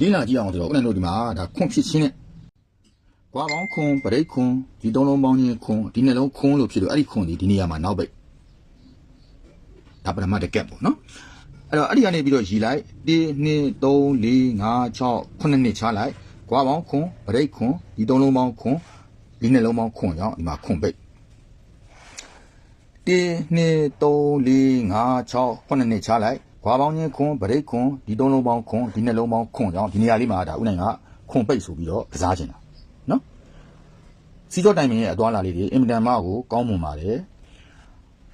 လေးလာကြည့်အောင်ဆိုတော့ဦးနိုင်တို့ဒီမှာဒါခွန်ဖြစ်ချင်းနဲ့ကွာပေါင်းခွန်ပရိတ်ခွန်ဒီသုံးလုံးပေါင်းချင်းခွန်ဒီနှလုံးခွန်လို့ဖြစ်လို့အဲ့ဒီခွန်ဒီဒီနေရာမှာနောက်ပိတ်ဒါပထမတစ်ကက်ပေါ့နော်အဲ့တော့အဲ့ဒီကနေပြီးတော့ရီလိုက်1 2 3 4 5 6 9နှစ်ချလိုက်ကွာပေါင်းခွန်ပရိတ်ခွန်ဒီသုံးလုံးပေါင်းခွန်ဒီနှလုံးပေါင်းခွန်ကြောင့်ဒီမှာခွန်ပိတ်1 2 3 4 5 6 9နှစ်ချလိုက် ခွာပေါင်းချင်းခွန်ဗရိတ်ခွန်ဒီသုံးလုံးပေါင်းခွန်ဒီနှလုံးပေါင်းခွန်ကြောင့်ဒီနေရာလေးမှာဒါဥနိုင်ကခွန်ပိတ်ဆိုပြီးတော့ကစားခြင်းတာနော်စီကြောတိုင်မင်းရဲ့အသွားလာလေးတွေအင်မတန်မှကိုကောင်းမွန်ပါတယ်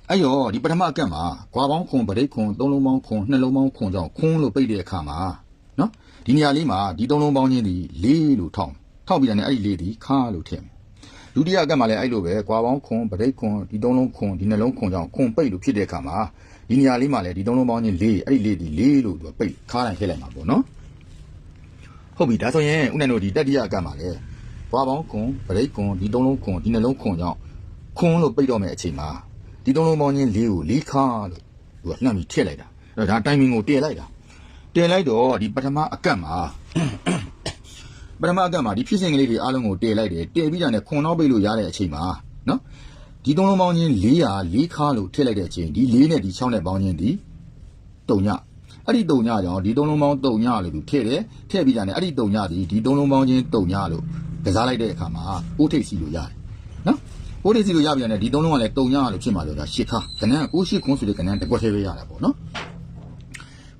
အဲ့ရောဒီပထမအကက်မှာခွာပေါင်းခွန်ဗရိတ်ခွန်သုံးလုံးပေါင်းခွန်နှလုံးပေါင်းခွန်ကြောင့်ခွန်လို့ပိတ်တဲ့အခါမှာနော်ဒီနေရာလေးမှာဒီသုံးလုံးပေါင်းချင်းဒီလေးလို့ထောက်ထောက်ပြီးတယ်အဲ့ဒီလေးဒီခါလို့ထည့်မယ်ဒုတိယအကက်မှာလည်းအဲ့လိုပဲကွာပေါင်းခွန်ပရိတ်ခွန်ဒီသုံးလုံးခွန်ဒီနှလုံးခွန်ကြောင့်ခွန်ပိတ်လို့ဖြစ်တဲ့အခါမှာ ဒီနေရာလေးမှာလည်းဒီသုံးလုံးပေါင်းချင်း၄အဲ့ဒီလေးဒီ၄လို့သူကပိတ်ခါတိုင်းထည့်လိုက်မှာပေါ့နော်ဟုတ်ပြီဒါဆိုရင်ဦးနိုင်တို့ဒီတတိယအကက်မှာလည်းကွာပေါင်းခွန်ပရိတ်ခွန်ဒီသုံးလုံးခွန်ဒီနှလုံးခွန်ကြောင့်ခွန်လို့ပိတ်တော့မယ့်အချိန်မှာဒီသုံးလုံးပေါင်းချင်း၄ကို၄ခါလို့သူကလှမ်းပြီးထည့်လိုက်တာအဲ့ဒါတိုင်မင်ကိုတည်လိုက်တာတည်လိုက်တော့ဒီပထမအကက်မှာပထမအကမှာဒီဖြစ်စဉ်ကလေးတွေအားလုံးကိုတည်လိုက်တယ်တည်ပြီးတာနဲ့ခွန်နောက်ပိတ်လို့ရတဲ့အချိန်မှာနော် ဒီသုံးလုံးပေါင်းချင်း400 4ခါလို့ထည့်လိုက်တဲ့အချိန်ဒီ4နဲ့ဒီ6နဲ့ပေါင်းချင်းဒီတုံညအဲ့ဒီတုံညကြောင့်ဒီသုံးလုံးပေါင်းတုံညလို့သူထည့်တယ်ထည့်ပြီးတာနဲ့အဲ့ဒီတုံညဒီဒီသုံးလုံးပေါင်းချင်းတုံညလို့ကစားလိုက်တဲ့အခါမှာကိုးထိပ်စီလို့ရတယ်နော်ကိုးထိပ်စီလို့ရပြီးတာနဲ့ဒီသုံးလုံးကလည်းတုံညလို့ဖြစ်မှာလို့ဒါရှစ်ခါကဏ္ဍကိုးရှိခွန်းဆိုတဲ့ကဏ္ဍတစ်ခွက်သေးပဲရတယ်ပေါ့နော်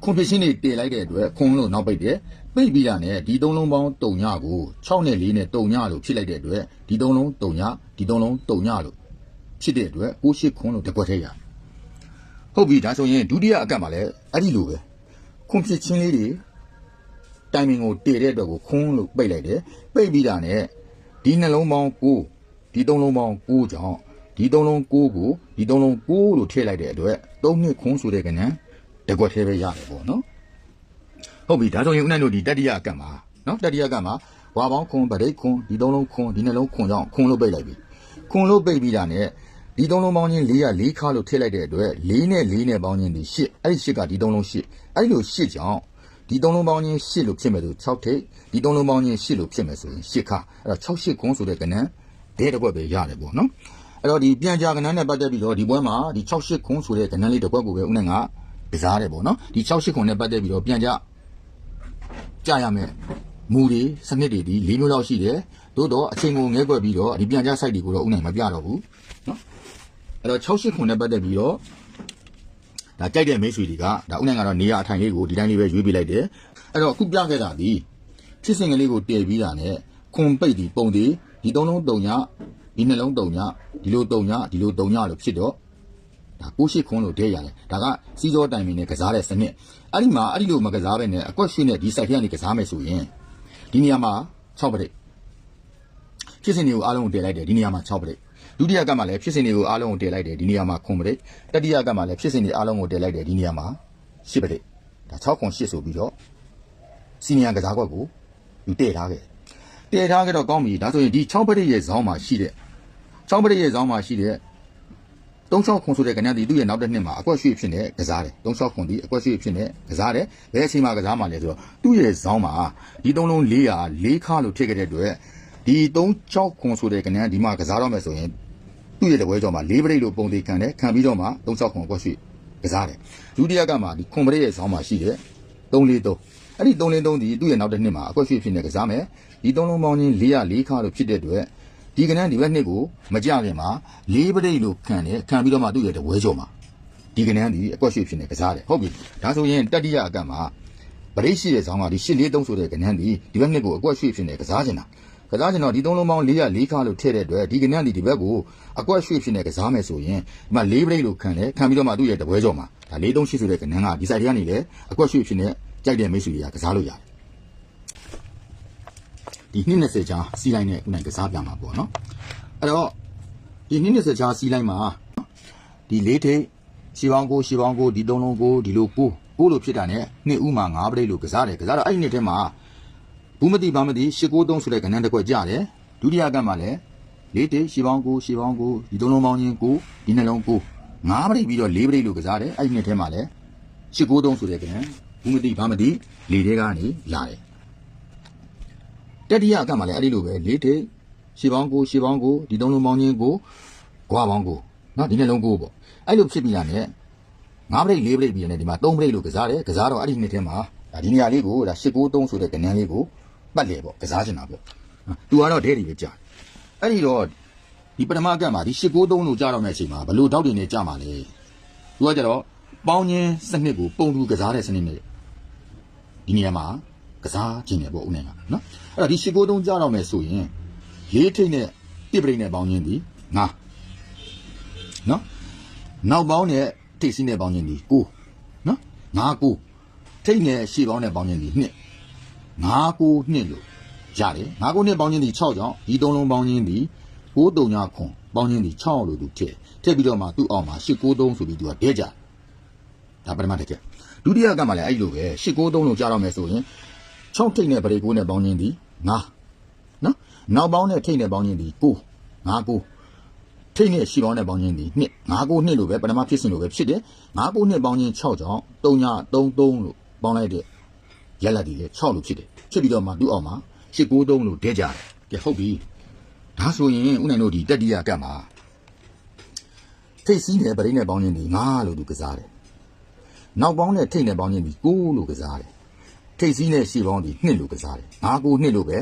ခွန်ဖြစ်ချင်းတွေတည်လိုက်တဲ့အတွက်ခွန်လို့နောက်ပိတ်တယ်ပိတ်ပြီးတာနဲ့ဒီသုံးလုံးပေါင်းတုံညကို6နဲ့4နဲ့တုံညလို့ဖြစ်လိုက်တဲ့အတွက်ဒီသုံးလုံးတုံညဒီသုံးလုံးတုံညလို့ ဖြစ်တဲ့အတွက်ကိုရှိခွန်လို့တကွက်ထဲရဟုတ်ပြီဒါဆိုရင်ဒုတိယအကတ်မှာလည်းအဲ့ဒီလိုပဲခွန်ဖြစ်ချင်းလေးတွေတိုင်မင်ကိုတည်တဲ့အတွက်ကိုခွန်လို့ပိတ်လိုက်တယ်ပိတ်ပြီးတာနဲ့ဒီနှလုံးပေါင်း9ဒီသုံးလုံးပေါင်း9ကြောင့်ဒီသုံးလုံး9ကိုဒီသုံးလုံး9လို့ထည့်လိုက်တဲ့အတွက်3နှစ်ခွန်ဆိုတဲ့ကဏ္ဍတကွက်သေးပဲရတယ်ပေါ့နော်ဟုတ်ပြီဒါဆိုရင်ဦးနိုင်တို့ဒီတတိယအကတ်မှာနော်တတိယအကတ်မှာဝါပေါင်းခွန်ဗရိတ်ခွန်ဒီသုံးလုံးခွန်ဒီနှလုံးခွန်ကြောင့်ခွန်လို့ပိတ်လိုက်ပြီခွန်လို့ပိတ်ပြီးတာနဲ့ ဒီသုံးလုံးပေါင်းချင်း400 4ခါလို့ထည့်လိုက်တဲ့အတွက်4နဲ့4နဲ့ပေါင်းချင်းဒီ8အဲ့ဒီ8ကဒီသုံးလုံး8အဲ့ဒီလို8ကြောင့်ဒီသုံးလုံးပေါင်းချင်း8လို့ဖြစ်မယ်ဆို6ထိပ်ဒီသုံးလုံးပေါင်းချင်း8လို့ဖြစ်မယ်ဆိုရင်8ခါအဲ့တော့6 8ခွန်ဆိုတဲ့ကဏ္ဍဒဲတစ်ခွက်ပဲရတယ်ပေါ့နော်အဲ့တော့ဒီပြန်ကြာကဏ္ဍနဲ့ပတ်သက်ပြီးတော့ဒီပွဲမှာဒီ6 8ခွန်ဆိုတဲ့ကဏ္ဍလေးတစ်ခွက်ကိုပဲဦးနိုင်ကကစားတယ်ပေါ့နော်ဒီ6 8ခုနဲ့ပတ်သက်ပြီးတော့ပြန်ကြကြရမယ်မူတွေစနစ်တွေဒီ၄မျိုးလောက်ရှိတယ်သို့တော့အချိန်ကိုငဲကွက်ပြီးတော့ဒီပြန်ကြ site တွေကိုတော့ဥနိုင်မပြတော့ဘူးနော် အဲ့တော့6 8ခုနဲ့ပတ်သက်ပြီးတော့ဒါကြိုက်တဲ့မိတ်ဆွေတွေကဒါဥနိုင်ကတော့နေရာအထိုင်လေးကိုဒီတိုင်းလေးပဲရွေးပေးလိုက်တယ်အဲ့တော့အခုပြခဲ့တာဒီဖြစ်စဉ်ကလေးကိုတည်ပြီးတာနဲ့ခွန်ပိတ်ဒီပုံဒီဒီသုံးလုံးတုံညဒီနှလုံးတုံညဒီလိုတုံညဒီလိုတုံညလို့ဖြစ်တော့ဒါကိုရှိခွန်းလို့ဒဲရတယ်ဒါကစီးစောတိုင်မင်းနဲ့ကစားတဲ့စနစ်အဲ့ဒီမှာအဲ့ဒီလိုမကစားဘဲနဲ့အကွက်ရှိနဲ့ဒီ site ထဲကနေကစားမယ်ဆိုရင်ဒီနေရာမှာ6ပရိတ်ဖြစ်စဉ်တွေကိုအားလုံးကိုတည်လိုက်တယ်ဒီနေရာမှာ6ပရိတ် ဒုတိယကမှလည်းဖြစ်စဉ်တွေကိုအားလုံးကိုတည်လိုက်တယ်ဒီနေရာမှာ9ပရိတ်တတိယကမှလည်းဖြစ်စဉ်တွေအားလုံးကိုတည်လိုက်တယ်ဒီနေရာမှာ10ပရိတ်ဒါ6ခွန်10ဆိုပြီးတော့စီနီယာကစားကွက်ကိုယူတည်ထားခဲ့တည်ထားခဲ့တော့ကောင်းပြီဒါဆိုရင်ဒီ6ပရိတ်ရဲ့ဇောင်းမှာရှိတဲ့6ပရိတ်ရဲ့ဇောင်းမှာရှိတဲ့36ခွန်ဆိုတဲ့ကဏ္ဍဒီသူ့ရဲ့နောက်တစ်နှစ်မှာအကွက်ရွှေ့ဖြစ်နေကစားတယ်36ခွန်ဒီအကွက်ရွှေ့ဖြစ်နေကစားတယ်ဘယ်အချိန်မှာကစားမှလဲဆိုတော့သူ့ရဲ့ဇောင်းမှာဒီသုံးလုံး400 4ခါလို့ဖြစ်ခဲ့တဲ့အတွက် ဒီ36ခွန်ဆိုတဲ့ကဏ္ဍဒီမှာကစားတော့မယ်ဆိုရင်သူ့ရဲ့တပွဲကြော်မှာ4ပရိတ်လို့ပုံသေးခံတယ်ခံပြီးတော့မှ36ခွန်အကွက်ရွှေ့ကစားတယ်ဒုတိယကမှဒီခွန်ပရိတ်ရဲ့ဇောင်းမှာရှိတယ်343အဲ့ဒီ343ဒီသူ့ရဲ့နောက်တစ်နှစ်မှာအကွက်ရွှေ့ဖြစ်နေကစားမယ်ဒီသုံးလုံးပေါင်းချင်း400 4ခါလို့ဖြစ်တဲ့အတွက်ဒီကနန်းဒီဘက်နှစ်ကိုမကြခင်မှာလေးပရိတ်လို့ခံတယ်ခံပြီးတော့မှသူ့ရဲ့တဝဲကြော်မှာဒီကနန်းဒီအကွက်ရွှေ့ဖြစ်နေကစားတယ်ဟုတ်ပြီဒါဆိုရင်တတိယအကန့်မှာပရိတ်ရှိတဲ့ဇောင်းကဒီရှစ်လေးသုံးဆိုတဲ့ကနန်းဒီဒီဘက်နှစ်ကိုအကွက်ရွှေ့ဖြစ်နေကစားနေတာ ကစားချင်တော့ဒီသုံးလုံးပေါင်း400 4ခါလို့ထည့်တဲ့အတွက်ဒီကနန်းဒီဒီဘက်ကိုအကွက်ရွှေ့ဖြစ်နေကစားမယ်ဆိုရင်ဒီမှာလေးပရိတ်လို့ခံတယ်ခံပြီးတော့မှသူ့ရဲ့တဝဲကြော်မှာဒါလေးသုံးရှိဆိုတဲ့ကနန်းကဒီ site ထဲကနေလေအကွက်ရွှေ့ဖြစ်နေကြိုက်တဲ့မိတ်ဆွေတွေကကစားလို့ရတယ်ဒီနှစ်20ချာစီးလိုက်နဲ့ဥနိုင်ကစားပြမှာပေါ့နော်အဲ့တော့ဒီနှစ်20ချာစီးလိုက်မှာဒီလေးထိပ်ရှီပေါင်းကိုရှီပေါင်းကိုဒီသုံးလုံးကိုဒီလိုကိုကိုလိုဖြစ်တာ ਨੇ နှစ်ဦးမှာ၅ပရိတ်လို့ကစားတယ်ကစားတော့အဲ့ဒီနှစ်ထဲမှာ ဘူးမတိဘာမတိရှစ်ကိုသုံးဆိုတဲ့ကဏ္ဍတစ်ခွက်ကြတယ်ဒုတိယကမှလည်းလေးထိပ်ရှီပေါင်းကိုရှီပေါင်းကိုဒီသုံးလုံးပေါင်းချင်းကိုဒီနှလုံးကို၅ပရိတ်ပြီးတော့၄ပရိတ်လို့ကစားတယ်အဲ့ဒီနှစ်ထဲမှာလည်းရှစ်ကိုသုံးဆိုတဲ့ကဏ္ဍဘူးမတိဘာမတိလေထဲကနေလာတယ်တတိယအကမှလည်းအဲ့ဒီလိုပဲလေးထိပ်ရှေပေါင်းကိုရှေပေါင်းကိုဒီသုံးလုံးပေါင်းချင်းကိုဂွားပေါင်းကိုနော်ဒီနှလုံးကိုပေါ့အဲ့လိုဖြစ်ပြီးတာနဲ့ငါးပရိတ်လေးပရိတ်ပြီးတယ်ဒီမှာသုံးပရိတ်လို့ကစားတယ်ကစားတော့အဲ့ဒီနှစ်ထဲမှာဒါဒီနေရာလေးကိုဒါ၈၉၃ဆိုတဲ့ကဏ္ဍလေးကို ပတ်လေပေါ့ကစားချင်တာပေါ့သူကတော့ဒဲတွေပဲကြာအဲ့ဒီတော့ဒီပထမအကမှာဒီ၈၉၃လို့ကြာတော့မယ့်အချိန်မှာဘလို့တောက်တွေနဲ့ကြာမှာလဲသူကကြတော့ပေါင်းချင်းစနစ်ကိုပုံတူကစားတဲ့စနစ်နဲ့ဒီနေရာမှာကစားခြင်းတယ်ပေါ့ဦးနိုင်ကနော်အဲ့တော့ဒီရှစ်ကိုသုံးကြားတော့မယ်ဆိုရင်လေးထိတ်နဲ့တိပရိတ်နဲ့ပေါင်းခြင်းဒီငါနော်နောက်ပေါင်းနဲ့ထိတ်စီးနဲ့ပေါင်းခြင်းဒီကိုနော်ငါကိုထိတ်နဲ့ရှေ့ပေါင်းနဲ့ပေါင်းခြင်းဒီနှ စ်ငါကိုနှစ်လို့ရတယ်ငါကိုနှစ်ပေါင်းခြင်းဒီ6ကြောင့်ဒီသုံးလုံးပေါင်းခြင်းဒီ9တုံညာခွန်ပေါင်းခြင်းဒီ6လို့သူထည့်ထည့်ပြီးတော့မှသူ့အောင်မှာ8 9 3ဆိုပြီးသူကဒဲကြဒါပထမတစ်ချက်ဒုတိယကမှလည်းအဲ့လိုပဲ၈၉၃လုံးကြားတော့မယ်ဆိုရင်6ထိတ်နဲ့ဗရေကိုနဲ့ပေါင်းခြင်းဒီ9နော်နောက်ပေါင်းနဲ့ထိတ်နဲ့ပေါင်းခြင်းဒီ9 9 9ထိတ်နဲ့ရှီပေါင်းနဲ့ပေါင်းခြင်းဒီ2 9 9 2လို့ပဲပထမဖြစ်စဉ်လို့ပဲဖြစ်တယ်9 9နဲ့ပေါင်းခြင်း6ကြောင့်3ည3 3လို့ပေါင်းလိုက်တဲ့ ရက်လက်ဒီလေ6လို့ဖြစ်တယ်ဖြစ်ပြီးတော့မှသူ့အောင်မှာ8 9 3လို့ဒဲကြတယ်ကဲဟုတ်ပြီဒါဆိုရင်ဥနိုင်တို့ဒီတတိယကတ်မှာထိတ်စီးနဲ့ဗရေနဲ့ပေါင်းခြင်းဒီ9လို့သူကစားတယ်နောက်ပေါင်းနဲ့ထိတ်နဲ့ပေါင်းချင်းဒီ9လို့ကစားတယ်ထိတ်စည်းနဲ့ရှေ့ပေါင်းဒီ2လို့ကစားတယ်ငါကို2လို့ပဲ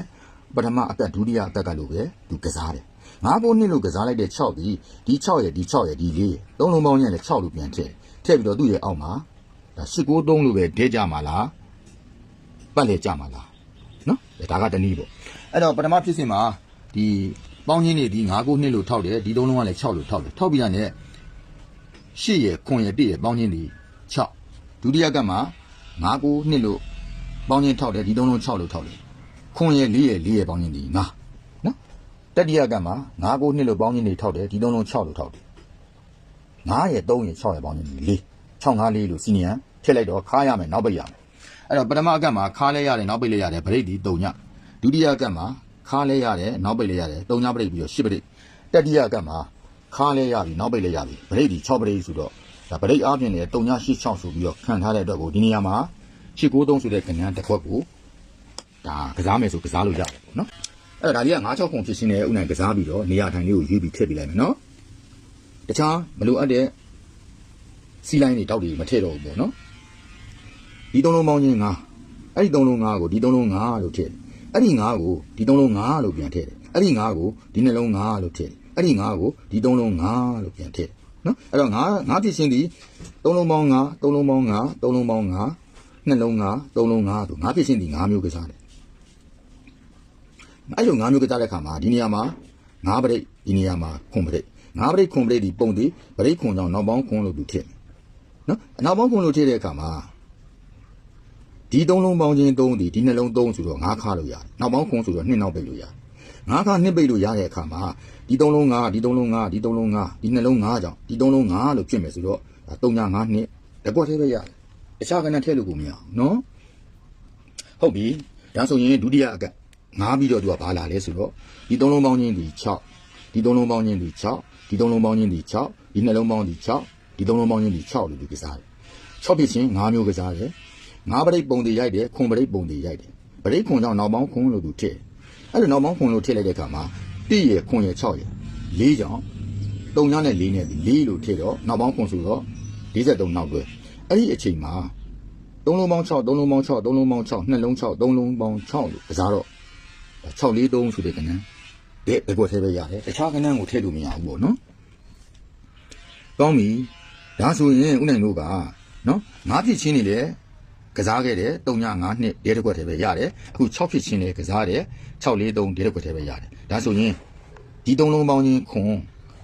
ပထမအသက်ဒုတိယအသက်ကလို့ပဲသူကစားတယ်ငါကို2လို့ကစားလိုက်တဲ့6ဒီဒီ6ရဲ့ဒီ6ရဲ့ဒီ4ရဲ့သုံးလုံးပေါင်းရဲ့လည်း6လို့ပြန်ထည့်ထည့်ပြီးတော့သူ့ရဲ့အောက်မှာဒါ8 9 3လို့ပဲဒဲကြမှာလား ပတ်လေကြမှာလားနော်ဒါကတနည်းပေါ့အဲ့တော့ပထမဖြစ်စဉ်မှာဒီပေါင်းချင်းတွေဒီငါကို2လို့ထောက်တယ်ဒီသုံးလုံးကလည်း6လို့ထောက်တယ်ထောက်ပြီးတာနဲ့8ရဲ့9ရဲ့1ရဲ့ပေါင်းချင်းဒီ6ဒုတိယကမှာ9ကို2လို့ပေါင်းချင်းထောက်တယ်ဒီသုံးလုံး6လို့ထောက်တယ်ခွန်ရဲ့4ရဲ့4ရဲ့ပေါင်းချင်းဒီ9နော်တတိယကမှာ9ကို2လို့ပေါင်းချင်းတွေထောက်တယ်ဒီသုံးလုံး6လို့ထောက်တယ်9ရဲ့3ရဲ့6ရဲ့ပေါင်းချင်းဒီ4 6 5 4လို့စီနီယံထည့်လိုက်တော့ခါရမယ်နောက်ပိတ်ရမယ် အဲ့တော့ပထမအကမှာခါလဲရတယ်နောက်ပိတ်လဲရတယ်ဗရိတ်ဒီ3ညဒုတိယကမှာခါလဲရတယ်နောက်ပိတ်လဲရတယ်3ညဗရိတ်ပြီးတော့10ဗရိတ်တတိယကမှာခါလဲရပြီနောက်ပိတ်လဲရပြီဗရိတ်ဒီ6ဗရိတ်ဆိုတော့ဒါဗရိတ်အားဖြင့်လည်း386ဆိုပြီးတော့ခံထားတဲ့အတွက်ကိုဒီနေရာမှာ893ဆိုတဲ့ကဏ္ဍတစ်ခွက်ကိုဒါကစားမယ်ဆိုကစားလို့ရတယ်ပေါ့နော်အဲ့ဒါဒါလေးက96ခုဖြစ်ရှင်းတဲ့ဥနိုင်ကစားပြီးတော့နေရာထိုင်လေးကိုရွေးပြီးထည့်ပေးလိုက်မယ်နော်တခြားမလိုအပ်တဲ့စီလိုင်းတွေတောက်တွေမထည့်တော့ဘူးပေါ့နော် ဒီသုံးလုံးပေါင်းချင်း9အဲ့ဒီသုံးလုံး9ကိုဒီသုံးလုံး9လို့ထည့်အဲ့ဒီ9ကိုဒီသုံးလုံး9လို့ပြန်ထည့်တယ်အဲ့ဒီ9ကိုဒီနှလုံး9လို့ထည့်အဲ့ဒီ9ကိုဒီသုံးလုံး9လို့ပြန်ထည့်နော်အဲ့တော့9 9ဖြစ်ရှင်းဒီသုံးလုံးပေါင်း9သုံးလုံးပေါင်း9သုံးလုံးပေါင်း9နှလုံး9သုံးလုံး9ဆို9ဖြစ်ရှင်းဒီ9မျိုးကစားတယ်အဲ့လို9မျိုးကစားတဲ့အခါမှာဒီနေရာမှာ9ပရိတ်ဒီနေရာမှာခွန်ပရိတ်9ပရိတ်ခွန်ပရိတ်ဒီပုံဒီပရိတ်ခွန်ကြောင့်နောက်ပေါင်းခွန်လို့သူထည့်နော်နောက်ပေါင်းခွန်လို့ထည့်တဲ့အခါမှာ ဒီသုံးလုံးပေါင်းချင်း3ဒီဒီနှလုံး3ဆိုတော့9ခါလို့ရတယ်နောက်ပေါင်းခွန်ဆိုတော့2နောက်ပိတ်လို့ရတယ်9ခါ2ပိတ်လို့ရတဲ့အခါမှာဒီသုံးလုံး9ဒီသုံးလုံး9ဒီသုံးလုံး9ဒီနှလုံး9ကြောင့်ဒီသုံးလုံး9လို့ဖြစ်မယ်ဆိုတော့ဒါ3ည9နှစ်တကွက်သေးပဲရတယ်တခြားကဏ္ဍထည့်လို့ကိုမရအောင်နော်ဟုတ်ပြီဒါဆိုရင်ဒုတိယအကငားပြီးတော့သူကဘာလာလဲဆိုတော့ဒီသုံးလုံးပေါင်းချင်းဒီ6ဒီသုံးလုံးပေါင်းချင်းဒီ6ဒီသုံးလုံးပေါင်းချင်းဒီ6ဒီနှလုံးပေါင်းဒီ6ဒီသုံးလုံးပေါင်းချင်းဒီ6လို့ဒီကစားတယ်6ဖြစ်ချင်း9မျိုးကစားတယ် 9ပရိတ်ပုံတွေရိုက်တယ်ခွန်ပရိတ်ပုံတွေရိုက်တယ်ပရိတ်ခွန်ကြောင့်နောက်ပေါင်းခွန်လို့သူထည့်အဲ့လိုနောက်ပေါင်းခွန်လို့ထည့်လိုက်တဲ့အခါမှာ1ရယ်ခွန်ရယ်6ရယ်4ကြောင့်3ညနဲ့4နဲ့4လို့ထည့်တော့နောက်ပေါင်းခွန်ဆိုတော့43နောက်တွဲအဲ့ဒီအချိန်မှာ3လုံးပေါင်း6 3လုံးပေါင်း6 3လုံးပေါင်း6 2လုံး6 3လုံးပေါင်း6လို့ကစားတော့6 4 3ဆိုတဲ့ကဏ္ဍတဲ့ဘယ်ကွက်သေးပဲရတယ်တခြားကဏ္ဍကိုထည့်လို့မရဘူးပေါ့နော်ကောင်းပြီဒါဆိုရင်ဥနိုင်တို့ကနော်ငါးဖြစ်ချင်းနေတယ် ကစားခဲ့တယ်3ည9နှစ်တဲတစ်ခွက်တည်းပဲရတယ်အခု6ဖြစ်ချင်းလည်းကစားတယ်6 4 3တဲတစ်ခွက်တည်းပဲရတယ်ဒါဆိုရင်ဒီ3လုံးပေါင်းချင်းခွန်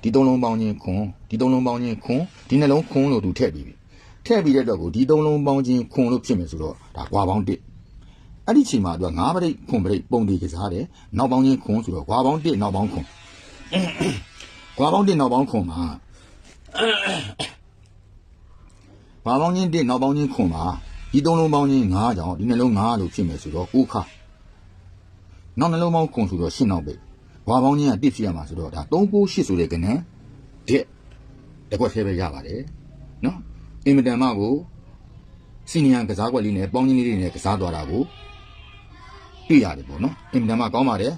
ဒီ3လုံးပေါင်းချင်းခွန်ဒီ3လုံးပေါင်းချင်းခွန်ဒီနှလုံးခွန်လို့သူထည့်ပြီးပြီထည့်ပြီးတဲ့တော့ကိုဒီ3လုံးပေါင်းချင်းခွန်လို့ဖြစ်မယ်ဆိုတော့ဒါကွာပေါင်း1အဲ့ဒီချိန်မှာသူက9ပရိတ်ခွန်ပရိတ်ပုံဒီကစားတယ်နောက်ပေါင်းချင်းခွန်ဆိုတော့ကွာပေါင်း1နောက်ပေါင်းခွန်ကွာပေါင်း1နောက်ပေါင်းခွန်မှာကွာပေါင်းချင်း1နောက်ပေါင်းချင်းခွန်မှာ ဒီသုံးလုံးပေါင်းချင်း9ကြောင့်ဒီနှလုံး9လို့ဖြစ်မယ်ဆိုတော့9ခါနောက်နှလုံးပေါင်းခွန်ဆိုတော့10နောက်ပဲဘွာပေါင်းချင်းကတစ်ဖြစ်ရမှာဆိုတော့ဒါ398ဆိုတဲ့ကဏ္ဍတဲ့တကွက်သေးပဲရပါတယ်နော်အင်မတန်မှကိုစီနီယံကစားကွက်လေးနဲ့ပေါင်းချင်းလေးတွေနဲ့ကစားသွားတာကိုတွေ့ရတယ်ပေါ့နော်အင်မတန်မှကောင်းပါတယ်